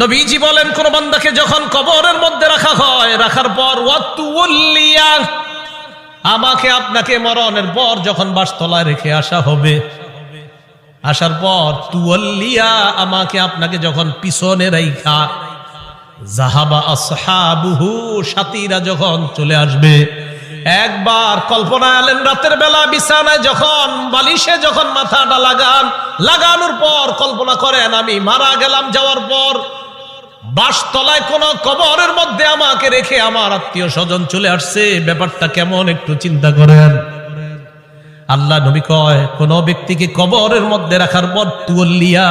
নবীজি বলেন, কোন বান্দাকে যখন কবরের মধ্যে রাখা হয়, রাখার পর আমাকে আপনাকে মরণের পর যখন বাসতলায় রেখে আসা হবে, আসার পর তুয়াল্লিয়া আমাকে আপনাকে যখন পিছনে রাইখা জাহাবা আসহাবুহু, সাথীরা যখন চলে আসবে একবার কল্পনা আলেন, রাতের বেলা বিছানায় যখন, বালিশে যখন মাথাটা লাগান, লাগানোর পর কল্পনা করেন, আমি মারা গেলাম যাওয়ার পর। বাসতলায় কোন কবরের মধ্যে আমাকে রেখে আমার আত্মীয় স্বজন চলে আসছে। ব্যাপারটা কেমন একটু চিন্তা করেন। আল্লাহ নবী কয়, কোন ব্যক্তিকে কবরের মধ্যে রাখার পর তুল্লিয়া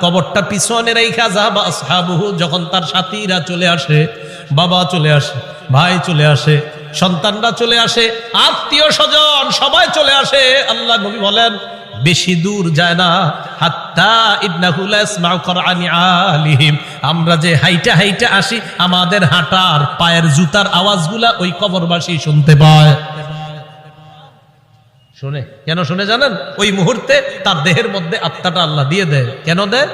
কবরটা পিছনে রেখা যাবা সাহাবহু যখন তার সাথীরা চলে আসে, বাবা চলে আসে, ভাই চলে আসে সন্তানরা চলে আসে, আত্মীয় স্বজন সবাই চলে আসে। আল্লাহ নবী বলেন, বেশি দূর যায় না। আমরা যে হাইটা হাইটা আসি, আমাদের হাঁটার পায়ের জুতার আওয়াজগুলা ওই কবরবাসী শুনতে পায়। শুনে? কেন শুনে জানেন? ওই মুহূর্তে তার দেহের মধ্যে আত্মাটা আল্লাহ দিয়ে দেয়। কেন দেয়?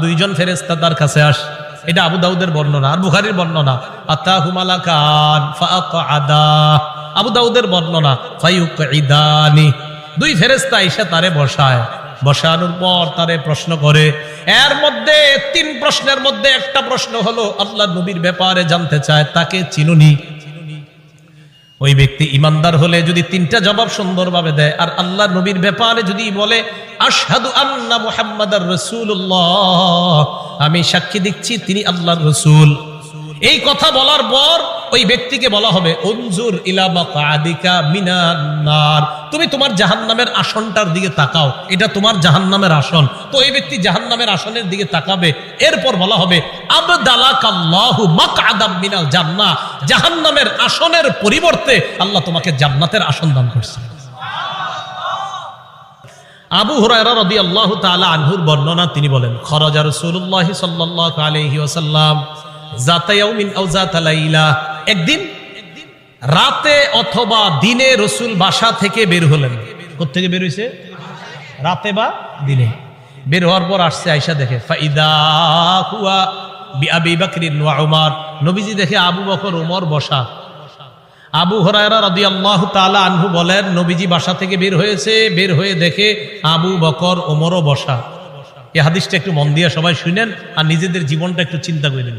দুইজন ফেরেশতা তার কাছে আস। এটা আবু দাউদের বর্ণনা, আর বুখারির বর্ণনা। মালাকান আদা আবু দাউদের বর্ণনা ইদানি দুই ফেরেস্তা এসে তারে বসায়। বসানোর পর তারে প্রশ্ন করে। এর মধ্যে তিন প্রশ্নের মধ্যে একটা প্রশ্ন হলো, আল্লাহ নবীর ব্যাপারে জানতে চায়, তাকে চিনুনি। ওই ব্যক্তি ইমানদার হলে যদি তিনটা জবাব সুন্দরভাবে দেয়, আর আল্লাহ নবীর ব্যাপারে যদি বলে, আশহাদু আন্না মুহাম্মাদার রাসূলুল্লাহ আমি সাক্ষী দিচ্ছি তিনি আল্লাহর রসুল। এই কথা বলার পর ওই ব্যক্তিকে বলা হবে অনজুর ইলা মাকাদিকা মিনান নার। তুমি তোমার জাহান্নামের আসনটার দিকে তাকাও, এটা তোমার জাহান্নামের আসন। তো এই ব্যক্তি জাহান্নামের আসনের দিকে তাকাবে, এরপর বলা হবে, আবদালাকাল্লাহু মাকআদাম মিনাল জান্নাহ। আসনের পরিবর্তে আল্লাহ তোমাকে জান্নাতের আসন দান করছে। আবু হুরায়রা রাদিয়াল্লাহু তাআলা আনহুর বর্ণনা, তিনি বলেন, খরাজা রাসূলুল্লাহ সাল্লাল্লাহু আলাইহি ওয়াসাল্লাম যাতা ইয়াউমিন আও যাতা লাইলা। একদিন রাতে অথবা দিনে রসুল বাসা থেকে বের হলেন। কোত্থেকে বের হয়েছে রাতে বা দিনে। বের হওয়ার পর আসছে আয়সা দেখে, ফাইদা হুয়া ওয়া নবীজি দেখে আবু বকর, উমর বসা। আবু হরায়রা তাআলা আনহু বলেন, নবীজি বাসা থেকে বের হয়েছে, বের হয়ে দেখে আবু বকর ওমরও বসা। এই হাদিসটা একটু মন দিয়ে সবাই শুনেন আর নিজেদের জীবনটা একটু চিন্তা করে নেন।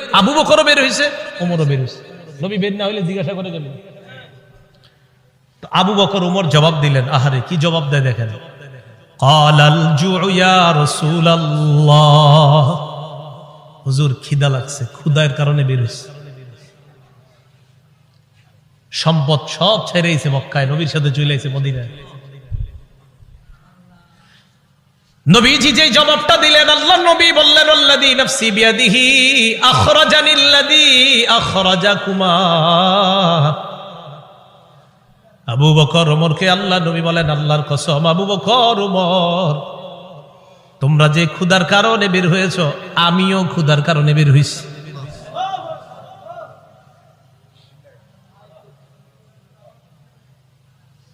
আবু বকরও বের হয়েছে ওমরও বের হয়েছে। নবী বের না হইলে জিজ্ঞাসা করে তো আবু বকর, উমর জবাব দিলেন, আহারে, কি জবাব দেয় দেখেন। হুজুর, খিদা লাগছে ক্ষুদায়ের কারণে বের হয়েছে। সম্পদ সব ছেড়েছে মক্কায়, নবীর সাথে চলে মদিনায়। নবীজি যে জবাবটা দিলেন, আল্লাহ নবী বললেন আবু বকর ওমরকে আল্লাহ নবী বলেন, আল্লাহর কসম, আবু বকর ওমর, তোমরা যে ক্ষুধার কারণে বের হয়েছ, আমিও ক্ষুধার কারণে বের হইছি।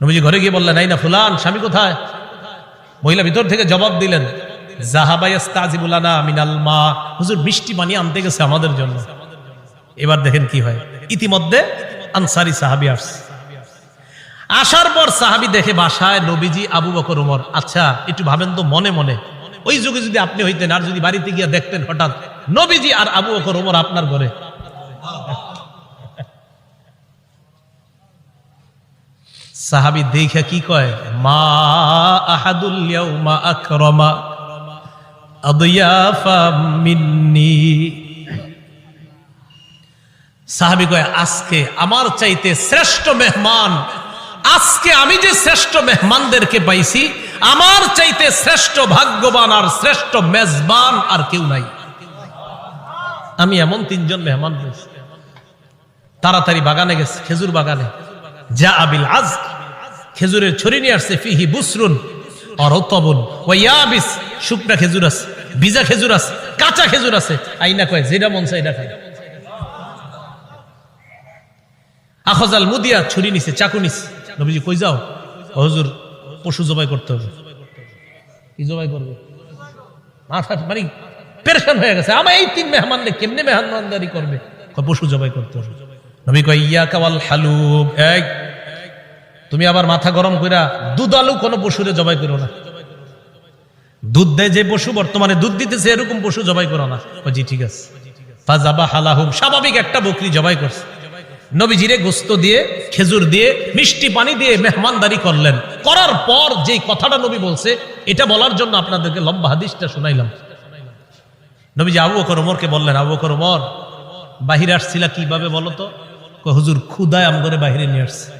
নবীজি ঘরে গিয়ে বললেন, এই না ফুলান, স্বামী কোথায়? মহিলা ভিতর থেকে জবাব দিলেন মিনাল মা। হুজুর মিষ্টি পানি আনতে গেছে আমাদের এবার দেখেন কি হয়। ইতিমধ্যে আনসারি সাহাবি আসার পর সাহাবি দেখে বাসায় নবীজি আবু আচ্ছা একটু ভাবেন তো মনে মনে। ওই যুগে যদি আপনি হইতেন আর যদি বাড়িতে গিয়ে দেখতেন হঠাৎ নবীজি আর আবু বকর, উমর আপনার ঘরে। সাহাবি দেখে কি কয়? মা আহাদুল ইয়াউমা আকরামা সাহাবি কয়, আজকে আমার চাইতে শ্রেষ্ঠ মেহমান, আজকে আমি যে শ্রেষ্ঠ মেহমানদেরকে পাইছি, আমার চাইতে শ্রেষ্ঠ ভাগ্যবান আর শ্রেষ্ঠ মেজবান আর কেউ নাই। আমি এমন তিনজন মেহমান পেয়েছি। তাড়াতাড়ি বাগানে গেছে, খেজুর বাগানে। যা আবিল আজ খেজুরের ছড়ি নিয়ে আসছে, ফিহি বুসরুন অরতবন ওয়াবিস শুকনা খেজুর আছে, ভিজা খেজুর আছে, কাঁচা খেজুর আছে। আইনা কয়, যেটা মন চাই এটা খায়। আখজাল মুদিয়া ছুরি নিছে, চাকু নিছে। নবীজি কই যাও? হুজুর, পশু জবাই করতে হবে। কি জবাই করবে? মাথা মানে পেরেশান হয়ে গেছে। আমার এই তিন মেহমান কেমনে মেহমানদারি করবে? পশু জবাই করতে হবে। নবী কয় ইয়া কাওয়াল হালুব এই তুমি আবার মাথা গরম কইরা দুধ আলু কোনো পশুরে জবাই করো না। দুধ দেয় যে পশু, বর্তমানে দুধ দিতেছে, এরকম পশু জবাই করো না। জি, ঠিক আছে। ফাজাবা হালাহুম স্বাভাবিক একটা বকরি জবাই করছে। নবীজিরে গোস্ত দিয়ে, খেজুর দিয়ে, মিষ্টি পানি দিয়ে মেহমানদারি করলেন। করার পর যে কথাটা নবী বলছে, এটা বলার জন্য আপনাদেরকে লম্বা হাদিসটা শুনাইলাম। নবীজি আবু বকর ওমরকে বললেন, আবু বকর ওমর, বাহিরে আসছিলা কীভাবে বলতো হুজুর ক্ষুদায় আম করে বাহিরে নিয়ে আসছে।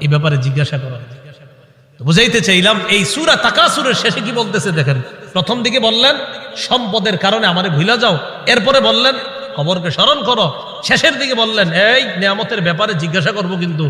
এই ব্যাপারে জিজ্ঞাসা করা বুঝাইতে চাইলাম, এই সুরা তাকাসুরের শেষে কি বলতেছে দেখেন। প্রথম দিকে বললেন, সম্পদের কারণে আমারে ভুলা যাও। এরপরে বললেন খবরকে স্মরণ করো। শেষের দিকে বললেন, এই নিয়ামতের ব্যাপারে জিজ্ঞাসা করব কিন্তু।